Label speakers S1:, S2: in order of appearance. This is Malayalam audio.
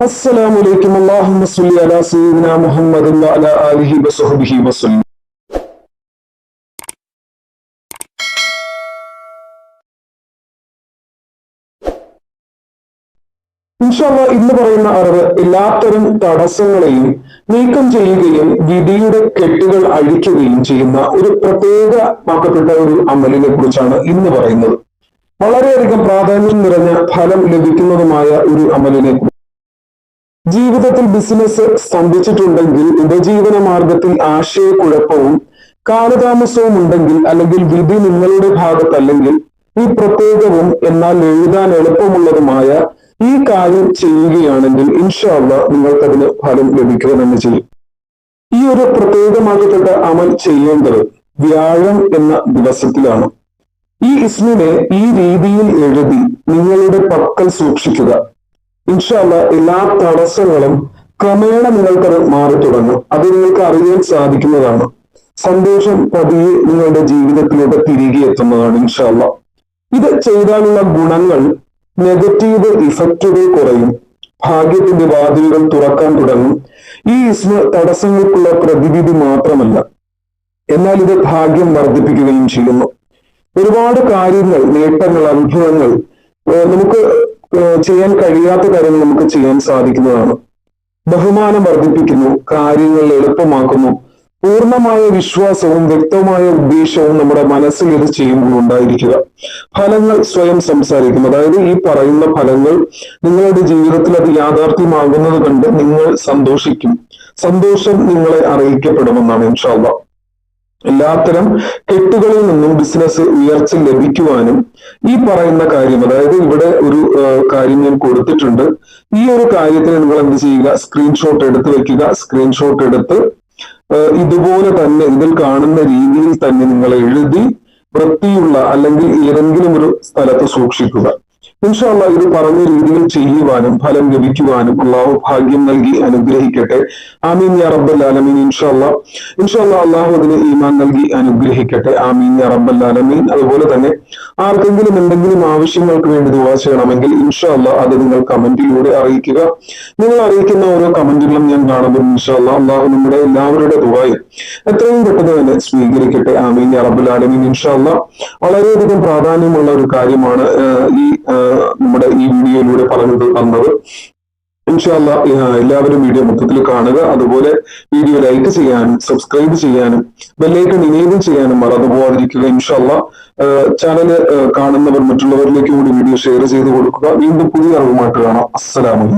S1: السلام عليكم اللهم صل على سيدنا محمد وعلى آله وصحبه وسلم ഇൻഷാല്ല ഇന്ന് പറയുന്ന അറിവ് എല്ലാത്തരം തടസ്സങ്ങളെയും നീക്കം ചെയ്യുകയും വിധിയുടെ കെട്ടുകൾ അഴിക്കുകയും ചെയ്യുന്ന ഒരു പ്രത്യേകമാക്കപ്പെട്ട ഒരു അമലിനെ കുറിച്ചാണ് ഇന്ന് പറയുന്നത് വളരെയധികം പ്രാധാന്യം നിറഞ്ഞ ഫലം ലഭിക്കുന്നതുമായ ഒരു അമലിനെ കുറിച്ച് ജീവിതത്തിൽ ബിസിനസ് സ്തംഭിച്ചിട്ടുണ്ടെങ്കിൽ ഉപജീവന മാർഗത്തിൽ ആശയക്കുഴപ്പവും കാലതാമസവും ഉണ്ടെങ്കിൽ അല്ലെങ്കിൽ വിധി നിങ്ങളുടെ ഭാഗത്തല്ലെങ്കിൽ ഈ പ്രത്യേകവും എന്നാൽ എഴുതാൻ എളുപ്പമുള്ളതുമായ ഈ കാര്യം ചെയ്യുകയാണെങ്കിൽ ഇൻഷാല്ല നിങ്ങൾക്കതിന് ഫലം ലഭിക്കുക തന്നെ ചെയ്യും. ഈ ഒരു പ്രത്യേകമാക്കപ്പെട്ട അമൽ ചെയ്യേണ്ടത് വ്യാഴം എന്ന ദിവസത്തിലാണ്. ഈ ഇസ്മിനെ ഈ രീതിയിൽ എഴുതി നിങ്ങളുടെ പക്കൽ സൂക്ഷിക്കുക. ഇൻഷാല്ല എല്ലാ തടസ്സങ്ങളും ക്രമേണ നിങ്ങൾക്കത് മാറി തുടങ്ങും. അത് നിങ്ങൾക്ക് അറിയാൻ സാധിക്കുന്നതാണ്. സന്തോഷം പതിയെ നിങ്ങളുടെ ജീവിതത്തിലൂടെ തിരികെ എത്തുന്നതാണ് ഇൻഷാല്ല ഇത് ചെയ്താലുള്ള ഗുണങ്ങൾ നെഗറ്റീവ് ഇഫക്റ്റുകൾ കുറയും. ഭാഗ്യത്തിന്റെ വാതിലുകൾ തുറക്കാൻ തുടങ്ങും. ഈ ഇസ്മ തടസ്സങ്ങൾക്കുള്ള പ്രതിവിധി മാത്രമല്ല. എന്നാൽ ഇത് ഭാഗ്യം വർദ്ധിപ്പിക്കുകയും ചെയ്യുന്നു. ഒരുപാട് കാര്യങ്ങൾ നേട്ടങ്ങൾ അനുഭവങ്ങൾ നമുക്ക് ചെയ്യാൻ കഴിയാത്ത കാര്യങ്ങൾ നമുക്ക് ചെയ്യാൻ സാധിക്കുന്നതാണ്. ബഹുമാനം വർദ്ധിപ്പിക്കുന്നു കാര്യങ്ങൾ എളുപ്പമാക്കുന്നു. പൂർണമായ വിശ്വാസവും വ്യക്തമായ ഉദ്ദേശവും നമ്മുടെ മനസ്സിൽ ഇത് ചെയ്യുമ്പോൾ ഉണ്ടായിരിക്കുക. ഫലങ്ങൾ സ്വയം സംസാരിക്കും അതായത് ഈ പറയുന്ന ഫലങ്ങൾ നിങ്ങളുടെ ജീവിതത്തിൽ അത് യാഥാർത്ഥ്യമാകുന്നത് കണ്ട് നിങ്ങൾ സന്തോഷിക്കും. സന്തോഷം നിങ്ങളെ അറിയിക്കപ്പെടുമെന്നാണ് ഇൻഷാല്ല എല്ലാത്തരം കെട്ടുകളിൽ നിന്നും ബിസിനസ് ഉയർച്ച ലഭിക്കുവാനും ഈ പറയുന്ന കാര്യം അതായത് ഇവിടെ ഒരു കാര്യം ഞാൻ കൊടുത്തിട്ടുണ്ട്. ഈ ഒരു കാര്യത്തിന് നിങ്ങൾ എന്ത് ചെയ്യുക? സ്ക്രീൻഷോട്ട് എടുത്ത് വെക്കുക. സ്ക്രീൻഷോട്ട് എടുത്ത് ഇതുപോലെ തന്നെ ഇതിൽ കാണുന്ന രീതിയിൽ തന്നെ നിങ്ങൾ എഴുതി വൃത്തിയുള്ള അല്ലെങ്കിൽ ഏതെങ്കിലും ഒരു സ്ഥലത്ത് സൂക്ഷിക്കുക. ഇൻഷാല്ല ഇത് പറഞ്ഞ രീതിയിൽ ചെയ്യുവാനും ഫലം ലഭിക്കുവാനും അള്ളാഹു ഭാഗ്യം നൽകി അനുഗ്രഹിക്കട്ടെ. ആമീൻ യാ റബ്ബൽ ആലമീൻ. ഇൻഷാല്ല ഇൻഷാല്ല അള്ളാഹു അതിന് ഈമാൻ നൽകി അനുഗ്രഹിക്കട്ടെ. ആമീൻ യാ റബ്ബൽ ആലമീൻ. അതുപോലെ തന്നെ ആർക്കെങ്കിലും എന്തെങ്കിലും ആവശ്യങ്ങൾക്ക് വേണ്ടി ദുവാ ചെയ്യണമെങ്കിൽ ഇൻഷാല്ല അത് നിങ്ങൾ കമന്റിലൂടെ അറിയിക്കുക. നിങ്ങൾ അറിയിക്കുന്ന ഓരോ കമന്റുകളും ഞാൻ കാണുമ്പോൾ ഇൻഷാല്ല അള്ളാഹു നമ്മുടെ എല്ലാവരുടെ ദുവായും എത്രയും പെട്ടെന്ന് തന്നെ സ്വീകരിക്കട്ടെ. ആമീൻ. അറബുൽ ആലമീൻ. ഇൻഷാല്ല വളരെയധികം പ്രാധാന്യമുള്ള ഒരു കാര്യമാണ് ഈ നമ്മുടെ ഈ വീഡിയോയിലൂടെ പറഞ്ഞത് തന്നത്. ഇൻഷാല്ല എല്ലാവരും വീഡിയോ മൊത്തത്തിൽ കാണുക. അതുപോലെ വീഡിയോ ലൈക്ക് ചെയ്യാനും സബ്സ്ക്രൈബ് ചെയ്യാനും ബെല്ലൈക്കൺ ഇനേബിൾ ചെയ്യാനും മറന്നു പോകാതിരിക്കുക ഇൻഷാല്ല ചാനൽ കാണുന്നവർ മറ്റുള്ളവരിലേക്കും കൂടി വീഡിയോ ഷെയർ ചെയ്ത് കൊടുക്കുക. വീണ്ടും പുതിയ അറിവുമായിട്ട് കാണാം. അസ്സലാമലൈക്കും